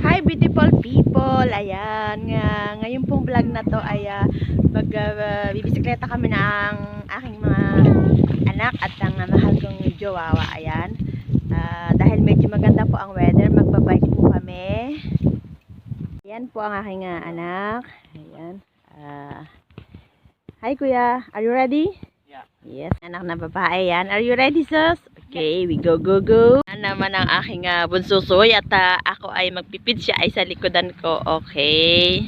Hi beautiful people! Ayan, nga, ngayon pong vlog na to ay ah, mag ah, bibisikleta kami ng aking mga anak at ang ah, mahal kong jowawa. Ayan. Ah, dahil medyo maganda po ang weather, magbabike po kami. Ayan po ang aking ah, anak. Ayan. Ah, hi kuya, are you ready? Yeah. Yes, anak na babae yan. Are you ready, sus? Okay, we go, go, go. Naman ang aking uh, bunsusoy at ah, ako ay magpipid siya ay sa likodan ko. Okay.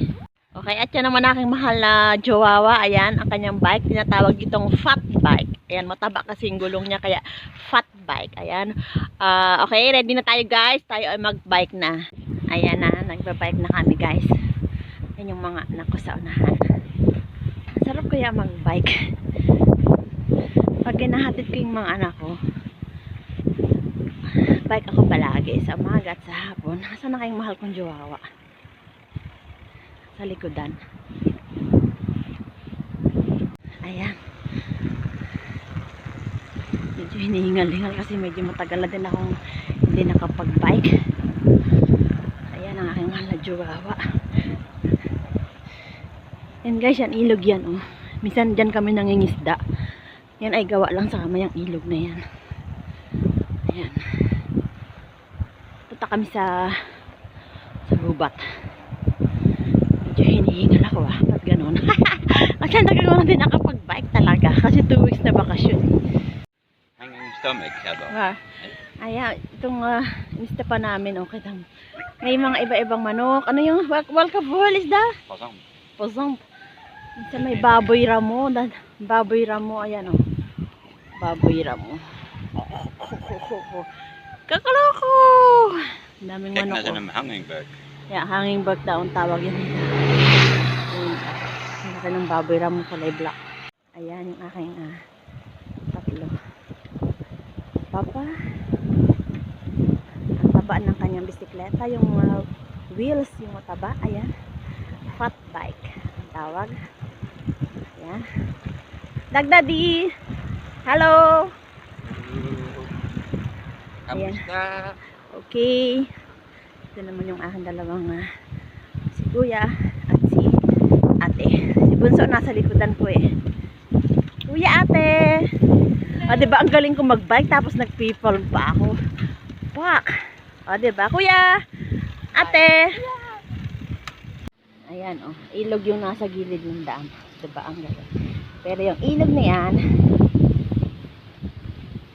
Okay, at yan naman aking mahal na jowawa. Ayan, ang kanyang bike. Tinatawag itong fat bike. Ayan, mataba kasi yung gulong niya kaya fat bike. Ayan. Ah, okay, ready na tayo guys. Tayo ay magbike na. Ayan na, nagbabike na kami guys. Yan yung mga anak ko sa unahan. Sarap kaya magbike. Pag ginahatid ko yung mga anak ko, bike ako palagi sa umaga at sa hapon. Nasaan na kayong mahal kong jowawa? Sa likodan. Ayan. Medyo hinihingal-hingal kasi medyo matagal na din akong hindi nakapag-bike. Ayan ang aking mahal na jowawa. Yan guys, yan ilog yan oh. Minsan dyan kami nangingisda. Yan ay gawa lang sa kamayang ilog na yan. Ayan. Punta kami sa sa gubat. Medyo hinihingal ako ah. Ba't ganun? Kasi tagal ko na din nakapag-bike talaga. Kasi 2 weeks na bakasyon. Hanging stomach hebben. Ah, ayan, itong uh, inista pa namin. Okay, tam. May mga iba-ibang manok. Ano yung walkabol is? Pas aan. Pozong. Minsan may baboy ramo. Baboy ramo. Ayan o. Baboy ramo. Kakaloko! Ang daming manok. naar oh. zijn hangingbird. Yeah, hanging bag daw ang tawag yun. Ayun. Ang laki ng baboy ramo kulay black. Ayan yung aking ah, tatlo. Papa. Ang taba ng kanyang bisikleta. Yung ah, wheels, yung mataba. Ayan. Fat bike. Ang tawag. Ayan. Dagdadi! Hello! Ayan. Kamusta? Okay. Ito naman yung aking dalawang ah, si kuya at si ate. Si Bunso nasa likodan ko eh. Kuya ate! O diba ang galing ko magbike tapos nag-people pa ako. Fuck! O diba kuya! Ate! Ayan oh, ilog yung nasa gilid ng dam. Diba ang galing. Pero yung ilog na yan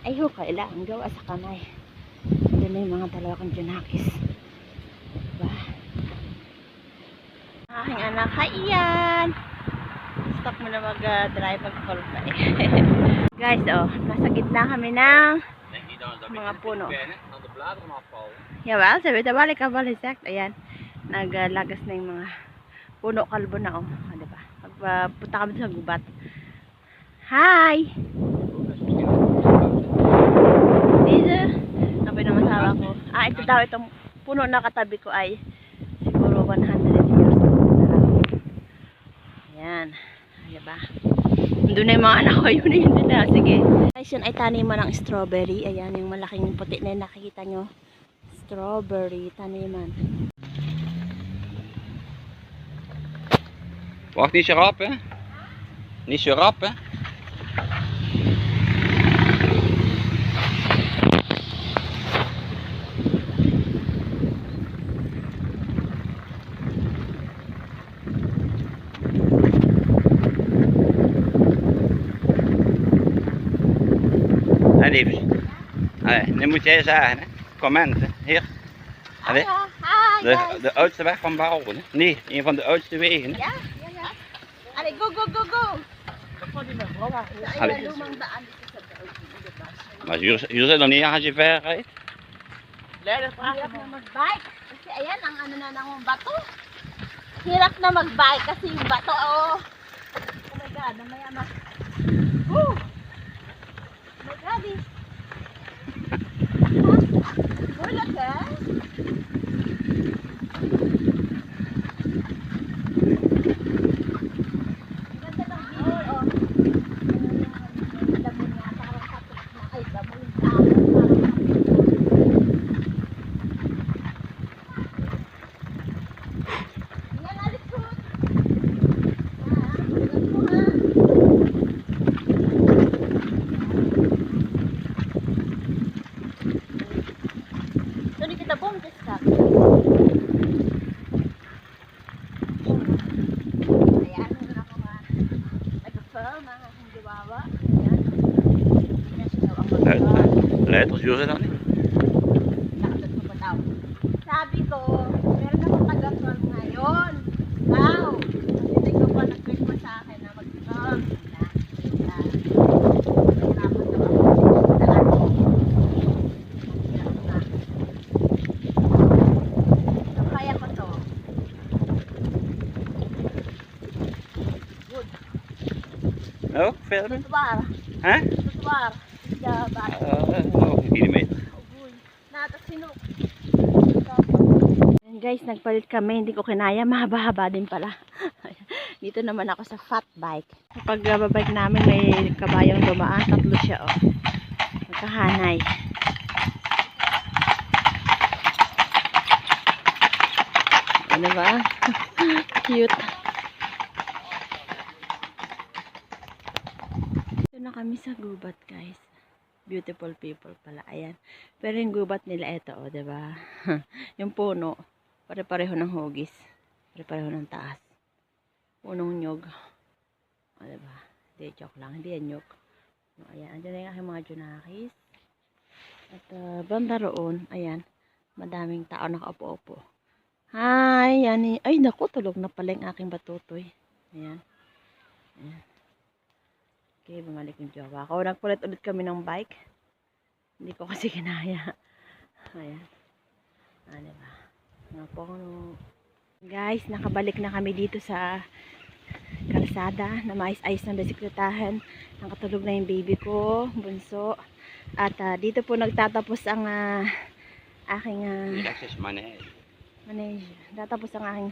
ay hukay lang. Gawa sa kamay. Doon na yung mga dalawa kong junakis. Diba? Aking anak, hi Ian! Stop mo na mag-drive uh, mag-call pa eh. Guys, oh, nasa gitna kami ng Mga puno. Afvallen. Yawal, sabi ito, balik ka balik sect. Ayan, naglagas na yung mga puno kalbo na oh. oh diba? Pagpunta kami sa gubat. Hi! Dito, sabi ng masawa ko. Ah, ito daw, itong puno na katabi ko ay siguro 100 years old na raw. Ayan. Diba? Doon na yung mga anak ko. Yun din na. Sige. Guys, yun ay taniman ng strawberry. Ayan, yung malaking puti na yun, nakikita nyo. Strawberry taniman. Wacht niet zo rap, hè? Niet zo rap, hè? Liefst. Allee, nu moet jij zeggen, hè? Commenten. Hier. Allee. Hi, De, de oudste weg van Barrel, hè? Nee, een van de oudste wegen, hè? Ja, ja, ja. Alay, go, go, go, go! Allee. Maar hier, hier zit er niet als je ver rijdt. Hirap na mag-bike. Kasi ayan, ang ano na ng bato. Hirap na mag-bike kasi yung bato, oh. Oh my God, namaya mag... Woo! Leuk, Jure dan niet. Nakatad ko pa daw. Sabi ko, meron akong taga-film ngayon. Daw. Hindi ko pa nag-request sa akin na. Na, na, na. Good. Oh, verder? Tutubar. Hè? Tutubar. Jabat. Uh, sinok. And guys, nagpalit kami. Hindi ko kinaya. Mahaba-haba din pala. Dito naman ako sa fat bike. Kapag uh, bike namin, may kabayang dumaan. Tatlo siya, oh. Magkahanay. Ano ba? Cute. Ito na kami sa gubat, guys beautiful people pala. Ayan. Pero yung gubat nila ito, oh, 'di ba? yung puno, pare-pareho ng hugis. Pare-pareho ng taas. Punong nyog. O, 'di ba? Hindi, joke lang. Hindi yan nyog. No, ayan. Andiyan na yung aking mga junakis. At uh, banda roon, ayan. Madaming tao nakaupo-upo. Hi! Yan, ay, naku, tulog na pala yung aking batutoy. Ayan. Ayan. Okay, bumalik yung jowa ko. Nagpalit ulit kami ng bike. Hindi ko kasi kinaya. Ayan. Ah, diba? Nga po nung- Guys, nakabalik na kami dito sa kalsada na mais-ayos ng bisikletahan. Nakatulog na yung baby ko, bunso. At ah, dito po nagtatapos ang ah, aking Relax is money. manage. Tatapos ang aking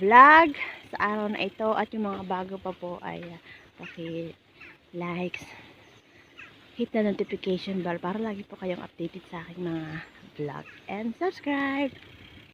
vlog sa araw na ito at yung mga bago pa po ay uh, paki likes. Hit the notification bell para lagi po kayong updated sa aking mga vlog. And subscribe